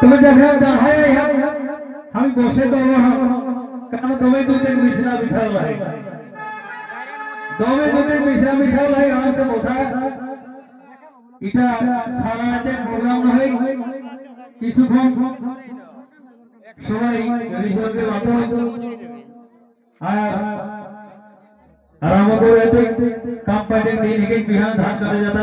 তুমি দেখে দেখাই আমি বসে দেবো। কারণ তুমি দুদিন বিছনা বিছাও লাই তুমি দুদিন বিছনা বিছাও লাই আরামসে বসা। এটা সারা রাতের প্রোগ্রাম নয় কিছুক্ষণ সবাই মাথা আর আর আমাদের এতে কাম্পাইটের দিন বিহান ধান করে যেতে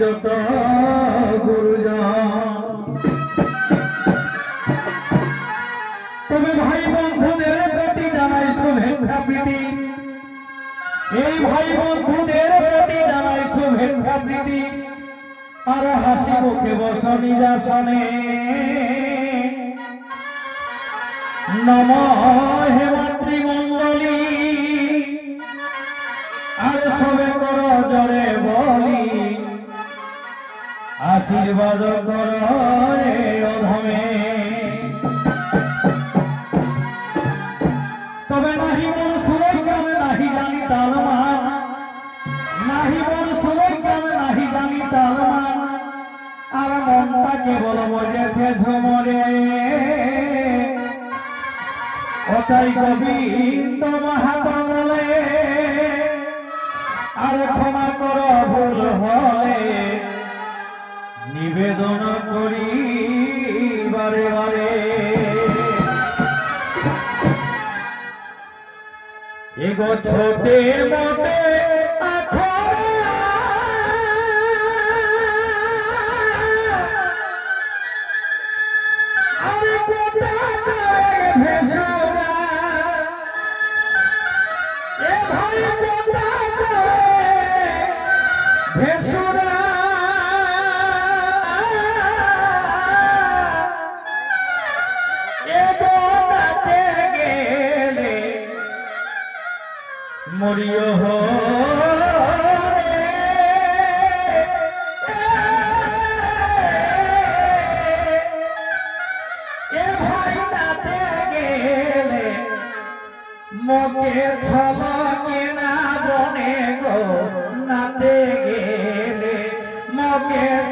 যত গুরুজন। তবে ভাই বন্ধুদের প্রতি জানাই শুভেচ্ছা প্রীতি। এই ভাই বন্ধুদের প্রতি জানাই শুভেচ্ছা প্রীতি। আর হাসি মুখে বস নিজাসনে নম হে আশীর্বাদ কর অধমে। তবে নাহি মন সুরই কামে নাহি জানি তালমান নাহি মন সুরই কামে নাহি জানি তালমান আর মনটা কেবল বজেছে ঝুমরে। ওটাই গোবিন্দ মহাবলে আর ক্ষমা কর এগো ছোটে মোটে ভেসুরা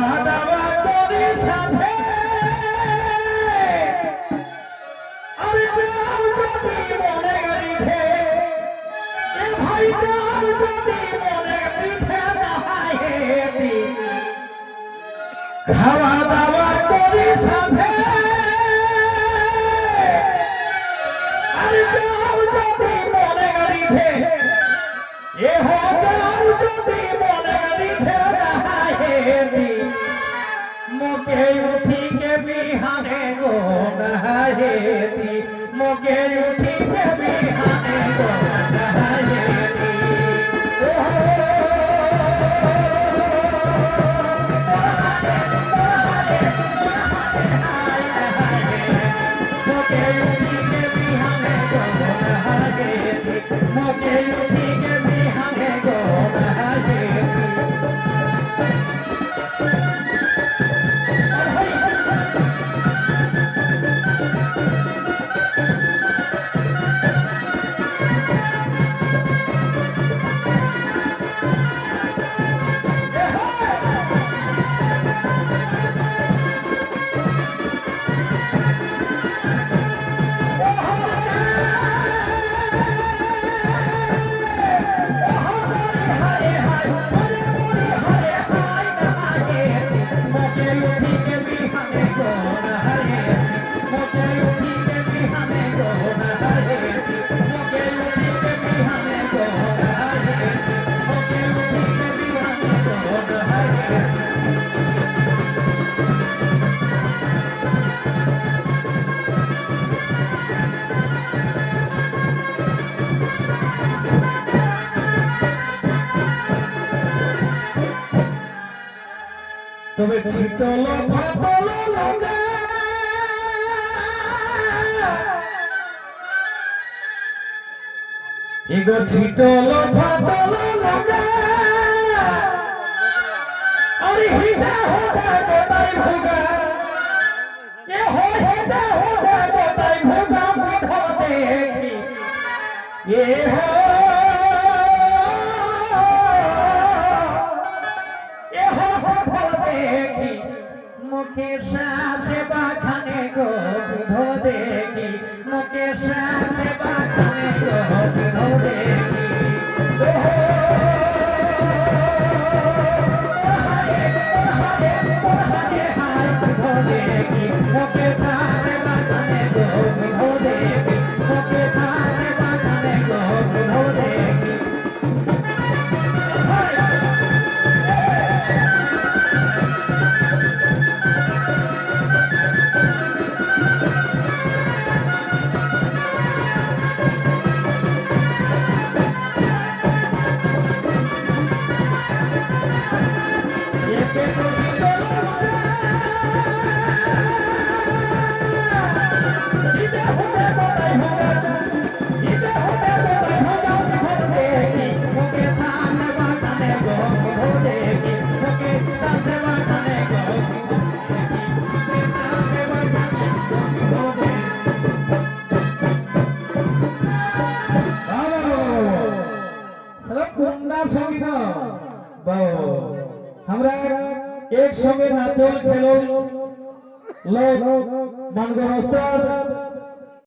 খাওয়া দাওয়া করে সাথে মনে গেছে এ যদি মনে মুখে উঠি কে বিহানে গো নাহেতি মুখে উঠি কে বিহানে গো নাহেতি তবে ছিটল ফাটল লগা এগো ছিটল ফাটল লগা আরে হিদা হোদা গোটাই ভোগা। এ হো হিদা হোদা গোটাই ভোগা দেখি এ হো মুখে সাসে বাখানে গো পিঠা দেখি মুখে সাসে বাখানে গো পিঠা দেখি ও হো এক সঙ্গে হাতল খেলুন। লোক মানগর